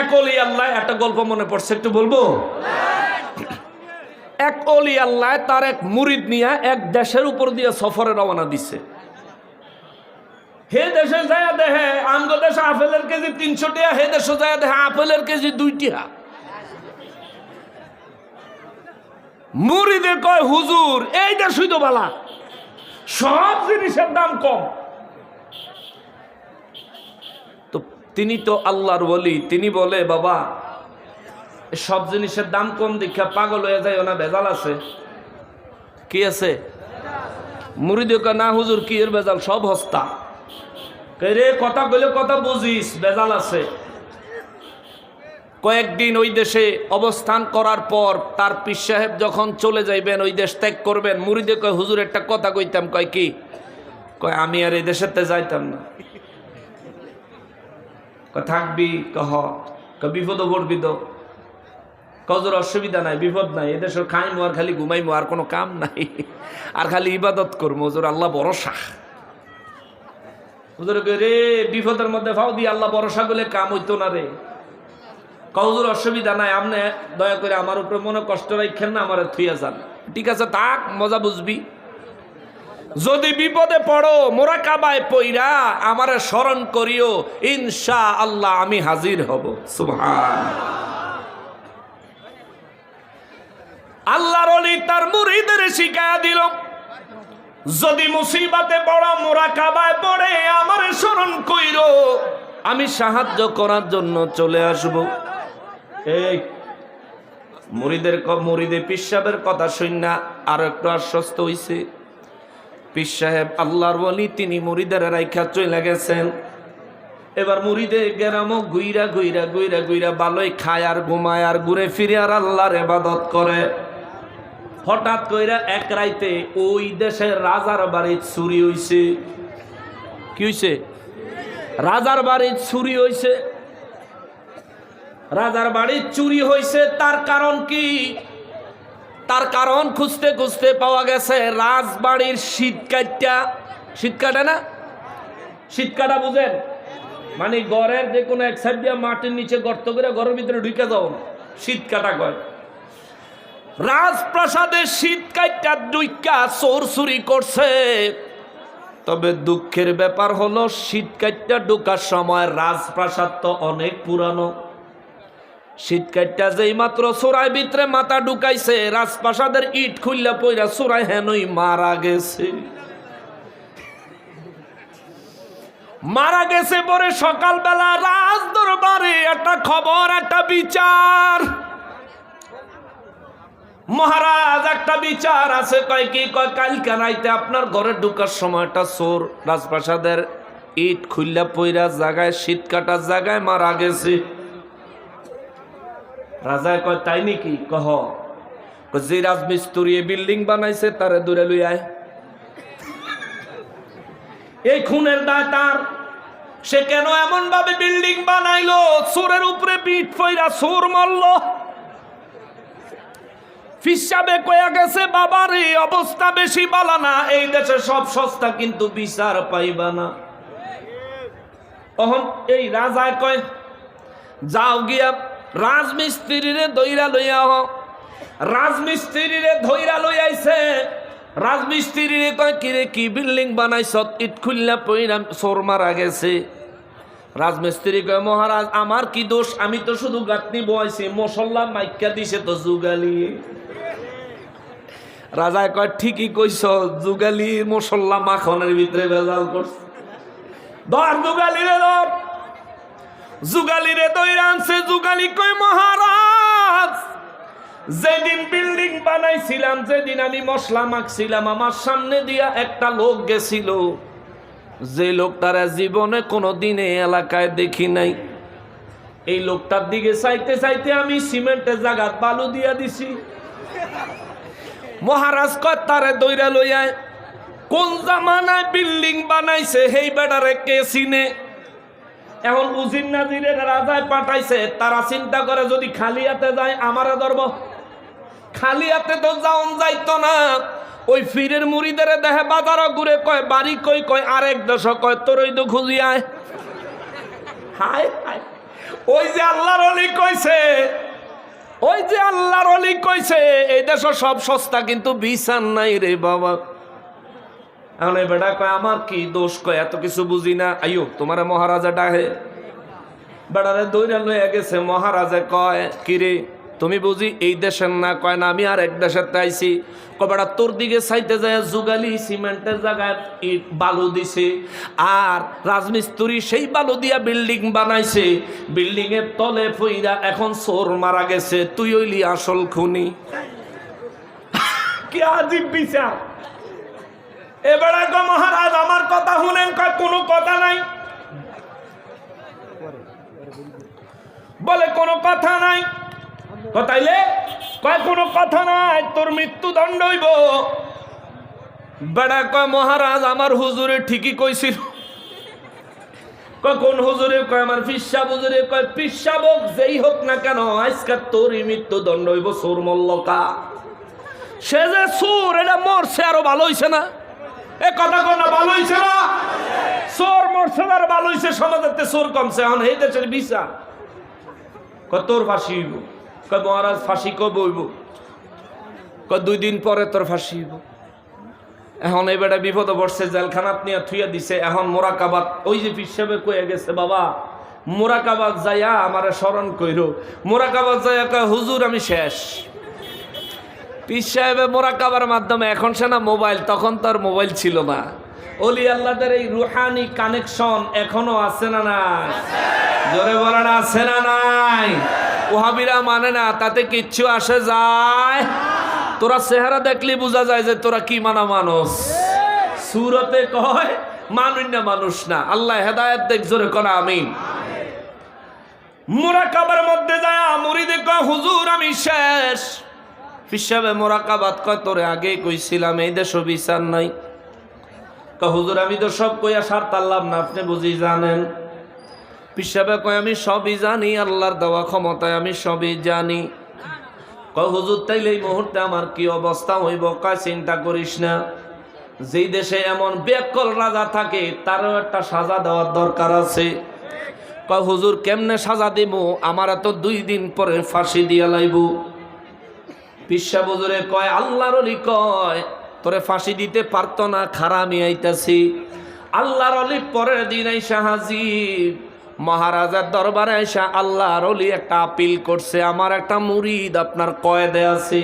এক অলি আল্লাহ, একটা গল্প মনে পড়ছে, একটু বলব? এক অলি আল্লাহ তার এক মুরিদ নিয়ে এক দেশের উপর দিয়ে সফরে রওনা দিছে। হে দেশে যায় দেহে, আমগো দেশে আপেলের কেজি তিনশো টিয়া হে দেশে যায় দেহে আপেলের কেজি দুই টিয়া মুরিদে কয়, হুজুর এইটা শুধু বালা। সব জিনিসের দাম কম তো তিনি তো আল্লাহর বলি তিনি বলে, বাবা সব জিনিসের দাম কম দীক্ষা পাগল হয়ে যায় ওনা ভেজাল আছে। কি আছে? মুড়িদে কয় না, হুজুর, কি এর ভেজাল? সব হস্তা। রে, কথা কইলে কথা বুঝিস, ভেজাল আছে। কয়েকদিন ওই দেশে অবস্থান করার পর তার পীর সাহেব যখন চলে যাইবেন, ওই দেশ ত্যাগ করবেন মুড়িদে কয়, হুজুর, একটা কথা কইতাম। কয়, কি? কয়, আমি আর এই দেশেতে যাইতাম না। থাকবি কহ কয় বিপদ পড়বি তো কজর অসুবিধা নাই, বিপদ নাই। এদেশের খাইমো আর খালি ঘুমাইমো, আর কোনো কাম নাই। আর খালি ইবাদত করব ওজোর আল্লাহ ভরসা। হুজুর রে, বিপদের মধ্যে ফাও দিয়ে আল্লাহ ভরসা করলে কাম হইতো না রে। কজর অসুবিধা নাই, আপনি দয়া করে আমার উপরে মনে কষ্ট রাখেন না, আমার থুইয়া যান। ঠিক আছে তাক মজা বুঝবি। যদি বিপদে পড়ো মোরা কাবায় পইরা আমারে স্মরণ করিও ইনশা আল্লাহ আমি হাজির হব। সুবহান। আল্লাহর অলি তার মুরিদের শিখায়া দিল। যদি মুসিবাতে বড় মোরা কাবায় পড়ে আমারে স্মরণ কইর, আমি সাহায্য করার জন্য চলে আসব। এই, মুরিদের ক- মুরিদে পিসাবের কথা শুন না, আর একটু আশ্বস্ত হইছে। পিস সাহেব, আল্লাহর বলি তিনি মুরিদের রাইখা চলে গেছেন। এবার মুড়িদে গেরাম গুইরা গুইরা গুইরা গুইরা ভালোই খায় আর ঘুমায় আর ঘুরে ফিরে আর আল্লাহর এবাদত করে। হঠাৎ কইরা এক রাইতে ওই দেশের রাজার বাড়ির চুরি হইছে। কি হইছে? রাজার বাড়ির চুরি হইছে। রাজার বাড়ির চুরি হইছে, তার কারণ কি? তার কারণ খুঁজতে খুঁজতে পাওয়া গেছে রাজবাড়ির শীত কাটটা। শীত কাটে না? শীত কাটা বুঝেন? মানে গড়ের যে কোনো এক সাইড দিয়ে মাটির নিচে গর্ত করে ঘরের ভিতরে ঢুকে যাও না। শীত কাটা কয়। রাজপ্রাসাদে শীত কাটা দুইকা চোর চুরি করছে। তবে দুঃখের ব্যাপার হলো শীত কাটটা ঢুকার সময় রাজপ্রাসাদ তো অনেক পুরানো। শীত কাটটা যেই মাত্র চোরাই ভিতরে মাথা ঢুকাইছে, রাজপ্রাসাদের ইট খুললা পইরা চোরাই হেনই মারা গেছে। মারা গেছে পরে সকালবেলা রাজ দরবারে একটা খবর, একটা বিচার। মহারাজ, একটা বিচার আছে। কয় কি? কয়, কালকে রাইতে আপনার ঘরে ঢুকার সময়টা চোর রাজপ্রাসাদের ইট খুললা পইরা জায়গায় শীত কাটার জায়গায় মারা গেছে। রাজায় কয়, তাই নাকি? কহ। যে রাজমিস্ত্রি বিল্ডিং বানাইছে, তারে দূরে লই আয়। এই খুনের দায় তার। সে কেন এমন ভাবে বিল্ডিং বানাইলো? চোরের উপরে পিঠ ফইরা চোর মারল। ফিসাবে কয়া গেছে বাবার এই অবস্থা বেশি বালা না। এই দেশে সব সস্তা, কিন্তু বিচার পাইবা না। তখন এই রাজায় কয়, যাও গিয়া রাজমিস্ত্রিরে দইরা লইয়া হ রাজমিস্ত্রিরে ধইরা লই আইছে। রাজমিস্ত্রিরে কয়, কিরে, কি বিল্ডিং বানাইছ ইট খুললা পইরা চোর মারা গেছে। রাজমিস্ত্রি কয়, মহারাজ, আমার কি দোষ? আমি তো শুধু গাঁথনি বয়াইছি মশল্লা মাইকা দিছে তো যুগালি। রাজায় কয়, ঠিকই কইছ, যুগালি মশল্লা মাখনের ভিতরে ভেজাল করছে। ধর যুগালি রে ধর। যুগালি রে দইরা আনছে, যুগালি কয়, মহারাজ, যেদিন বিল্ডিং বানাইছিলাম, যেদিন আমি মশলা মাখছিলাম, আমার সামনে দিয়া একটা লোক গেছিল। যে লোকটারা জীবনে কোনো দিনে এলাকায় দেখি নাই। এই লোকটার দিকে চাইতে চাইতে আমি সিমেন্টের জায়গাত বালু দিয়া দিছি। মহারাজ কয়, তারে দইরা লইয়ায় কোন জামানায় বিল্ডিং বানাইছে, সেই বেটারে কে চিনে? এখন উজির নাজিরের রাজায় পাঠাইছে, তারা চিন্তা করে যদি খালি হাতে যায়, আমারে ধরব। খালি হাতে তো যাওন যাইতো না। ওই ফিরের মুড়িদের দেহে বাজারও ঘুরে কয়, বাড়ি কই কয়, আরেক দেশ কয়, তোরই তো খুঁজি হায় হায়। ওই যে আল্লাহর অলি কইছে, ওই যে আল্লাহর অলি কইছে, এই দেশ সব সস্তা, কিন্তু বিচার নাই রে বাবা। এখন বেটা কয়, আমার কি দোষ কয়? এত কিছু বুঝি না। আইও তোমার মহারাজা ডাহে বেড়ারে দৌড়া লইয়া গেছে, মহারাজা কয়, কিরে, তুমি বুঝি এই দেশের না? কয় না, আমি আর এক দেশের আইছি। কবেড়া তোর দিকে চাইতে যায় যুগালি সিমেন্টের জায়গায় ইট বালু দিছে আর রাজমিস্ত্রি সেই বালু দিয়া বিল্ডিং বানাইছে। বিল্ডিং এর তলে ফইরা এখন চোর মারা গেছে। তুই ওইলি আসল খুনি। কি আজীব বিচার! এবারে গো মহারাজ, আমার কথা শুনেন কোনো কথা নাই? বলে কোনো কথা নাই। কথাইলে কয় কোনো কথা নাই? তোর মৃত্যু দণ্ড হইব। বেড়া কয়, মহারাজ, আমার হুজুরে ঠিকই কইছিল। কোন হুজুরে? কয়, আমার পিসাব হুজুরে, কয় পিসাবক যেই হোক না কেন আজকাল তোরই মৃত্যু দণ্ড হইব সোর মল্লকা সে যে সুর, এটা মরছে, আরও ভালো হইছে না? এ কথা কমছে। এখন এই ফাঁসি কয় ফাঁসি কয়, দুই দিন ফাঁসি এখন এবারে বিপদ বসছে জেলখানাত নিয়ে থুইয়া দিছে। এখন মোরাকাবাদ, ওই যে পিসাবে কয়ে গেছে, বাবা, মোরাকাবাদ যাইয়া আমারে স্মরণ কইর। মোরাকাবাদ যাইয়া কয়, হুজুর, আমি শেষ। পিস সাহেবে মোরাকাবার মাধ্যমে এখন সে না মোবাইল, তখন তার মোবাইল ছিল না। অলি আল্লাহদের এই রুহানি কানেকশন এখনও আছে না নাই? জোরে বলেন, আছে না নাই? ওহাবিরা মানে না, তাতে কিচ্ছু আসে যায়? তোরা চেহারা দেখলে বোঝা যায় যে তোরা কি মানা মানুষ। সুরতে কয় মানুষ না মানুষ না। আল্লাহ হেদায়ত দেখ, জোরে করা আমিন। মোরাকাবার মধ্যে যায় মুড়িদে কয়, হুজুর আমি শেষ। হিসাবে মোরাকাবাদ কয়, তোরে আগেই কইছিলাম, এই দেশ বিচার নাই। হুজুর, আমি তো সব কইয়া সার তারলাম না, আপনি বুঝি জানেন? পিসাবে কয়, আমি সবই জানি, আল্লাহর দেওয়া ক্ষমতায় আমি সবই জানি। ক হুজুর, তাইলে এই মুহূর্তে আমার কি অবস্থা হইব? কয়, চিন্তা করিস না। যেই দেশে এমন বেকল রাজা থাকে, তারও একটা সাজা দেওয়ার দরকার আছে। কয়, হুজুর, কেমনে সাজা দিব আমার এত দুই দিন পরে ফাঁসি দিয়া লাইব। পিসা কয়, আল্লাহর অলি কয়, তোরে ফাঁসি দিতে পারতো না খারামি আইতাছি। আল্লাহর অলি পরের দিন আইসা হাজির। মহারাজার দরবারে আইসা আল্লাহর অলি একটা আপিল করছে, আমার একটা মুরিদ আপনার কয়েদে আছে,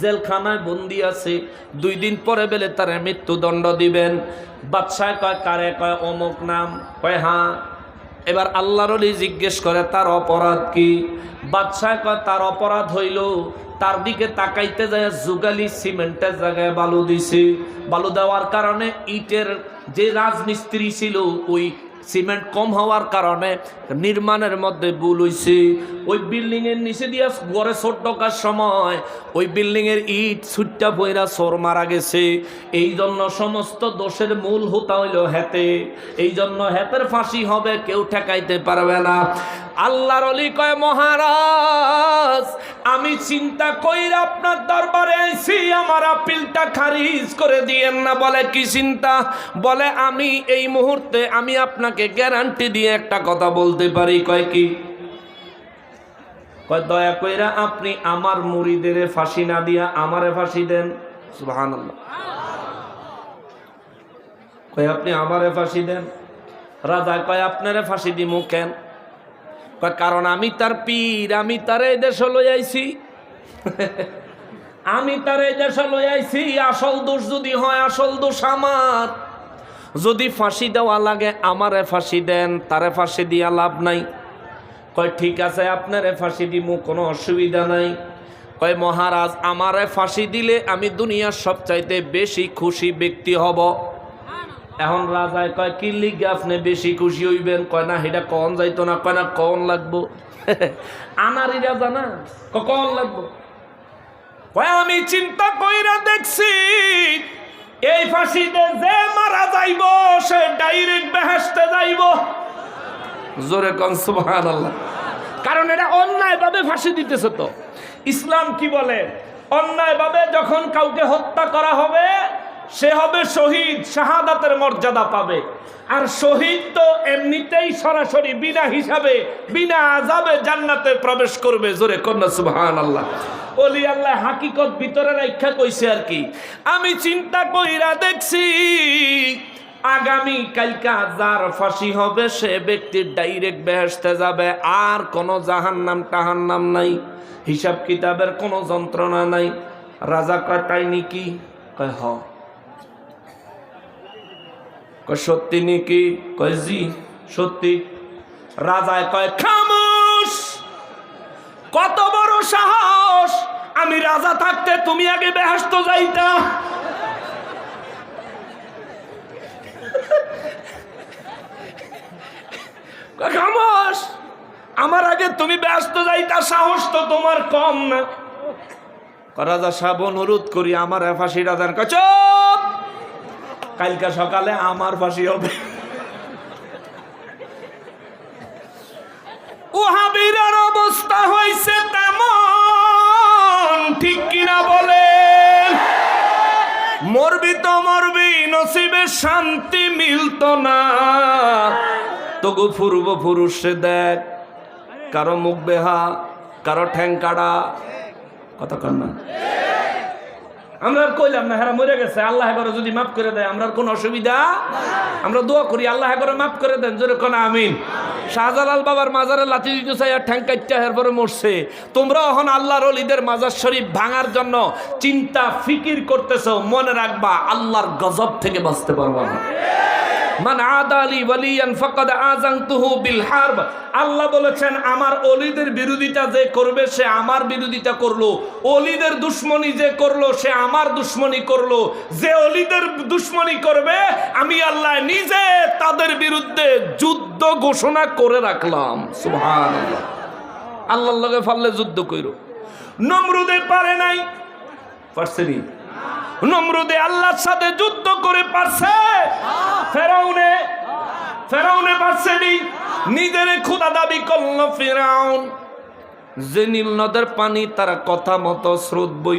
জেলখানায় বন্দি আছে, দুই দিন পরে বেলে তার মৃত্যুদণ্ড দিবেন। বাদশাহ কয়, কারে? কয়, অমুক নাম। কয় হ্যাঁ। এবার আল্লাহর জিজ্ঞেস করে, তার অপরাধ কি? বাদশাহ কয়, তার অপরাধ হইল, তার দিকে তাকাইতে যায়, যুগালি সিমেন্টের জায়গায় বালু দিছে। বালু দেওয়ার কারণে ইটের যে রাজমিস্ত্রি ছিল, ওই সিমেন্ট কম হওয়ার কারণে নির্মাণের মধ্যে ভুল হয়েছে ওই বিল্ডিংয়ের নিচে দিয়া গড়ে ছোট ঢোকার সময়, ওই বিল্ডিংয়ের ইট ছুটটা বইরা সর মারা গেছে। এই জন্য সমস্ত দোষের মূল হোতা হইল হেতে। এই জন্য হেতের ফাঁসি হবে, কেউ ঠেকাইতে পারবে না। আল্লাহর অলি কয়, মহারাজ, আমি চিন্তা কইরা আপনার দরবারে আইছি আমার আপিলটা খারিজ করে দিয়েন না। বলে, কি চিন্তা? বলে, আমি এই মুহূর্তে আমি আপনাকে গ্যারান্টি দিয়ে একটা কথা বলতে পারি। কয়, কি? কয়, দয়া কইরা আপনি আমার মুড়িদের ফাঁসি না দিয়া আমারে ফাঁসি দেন। সুবহানাল্লাহ। কয়, আপনি আমারে ফাঁসি দেন? রাজা কয়, আপনারে ফাঁসি দিমু কেন? কারণ আমি তার পীর, আমি তার এই দেশ লই আইছি। আমি তার এই দেশ লই আইছি, আসল দোষ যদি হয়, আসল দোষ আমার। যদি ফাঁসি দেওয়া লাগে, আমারে ফাঁসি দেন, তারে ফাঁসি দিয়া লাভ নাই। কয়, ঠিক আছে, আপনারে ফাঁসি দিমু, কোনো অসুবিধা নাই। কয়, মহারাজ, আমারে ফাঁসি দিলে আমি দুনিয়ার সবচাইতে বেশি খুশি ব্যক্তি হব। এখন রাজায় কয়, কি লিগে আপনি বেশি খুশি হইবেন? কয়, না সেটা কন যাইতো না। কয়, না, কন লাগবো? আনারি রাজা না? কন লাগবো? কয়, আমি চিন্তা কইরা দেখছি, এই ফাঁসিতে যে মারা যাইব, সে ডাইরেক্ট বেহেস্তে যাইব। জোরে কন, সুবহানাল্লাহ। কারণ এটা অন্যায়ভাবে ফাঁসি দিতেছে তো। ইসলাম কি বলে? অন্যায়ভাবে যখন কাউকে হত্যা করা হবে সে হবে শহীদ, শাহাদাতের মর্যাদা পাবে। আর শহীদ তো এমনিতেই সরাসরি বিনা হিসাবে, বিনা আজাবে জান্নাতে প্রবেশ করবে। জোরে কন্যা সুবহান আল্লাহ ওলি আল্লাহ হাকিকত ভিতরে রাখা কইছে আর কি, আমি চিন্তা কইরা দেখছি, আগামী কালকা যার ফাঁসি হবে, সে ব্যক্তির ডাইরেক্ট বেহেসতে যাবে। আর কোনো জাহান্নাম, টাহান্নাম নাই হিসাব কিতাবের কোনো যন্ত্রণা নাই। রাজা কাটাই নাকি? কয়, হ। সত্যি নাকি? কয় জি সত্যি। রাজায় কয় খামোশ! কত বড় সাহস! আমি রাজা থাকতে তুমি আগে বেহেস্ত যাইতা। খামোশ! আমার আগে তুমি ব্যস্ত যাইতা সাহস তো তোমার কম না। রাজা সাহেব অনুরোধ করি আমার ফাঁসি রাজার কয়, চুপ! কালকা সকালে আমার ফাঁসি হবে। ওহাবিরার অবস্থা হয়েছে তেমন, ঠিক কিনা বলেন? মরবি তো মরবি, নসিবে শান্তি মিলত না। তবু ফুরব ফুরুষে দেখ, কারও মুখ বেহা, কারও ঠ্যাং কাড়া। কন না। আমরা আর কইলাম না, হেরা মরে গেছে, আল্লাহ করে যদি মাফ করে দেয়, আমরা কোনো অসুবিধা? আমরা দোয়া করি, আল্লাহ করে মাফ করে দেন, জোরে কোন, আমিন। শাহজালাল বাবার মাজারে লাঠি দিতে চাই আর ঠ্যাং কাটটা পরে মরছে। তোমরা এখন আল্লাহর অলিদের মাজার শরীফ ভাঙার জন্য চিন্তা, ফিকির করতেছ, মনে রাখবা, আল্লাহর গজব থেকে বাঁচতে পারবা না। মান আদালি ওয়ালিয়ান ফাকাদ আযানতুহু বিল হারব। আল্লাহ বলেছেন, আমার অলিদের বিরোধিতা যে করবে, সে আমার বিরোধিতা করল। অলিদের দুশ্মনী যে করল, সে আমার দুশ্মনী করল। যে অলিদের দুশ্মনী করবে, আমি আল্লাহ নিজে তাদের বিরুদ্ধে যুদ্ধ ঘোষণা করে রাখলাম। সুবহানাল্লাহ। আল্লাহর লগে ফাললে যুদ্ধ কইরো। নমরুদে পারে নাই। পারছে নি? নমরুদে আল্লাহর সাথে যুদ্ধ করে পারছে। ফেরাউনে ফেরাউনে পারছেনি নিজের খুদা দাবি করল ফেরাউন। যে নীল নদের পানি তারা কথা মতো স্রোত বই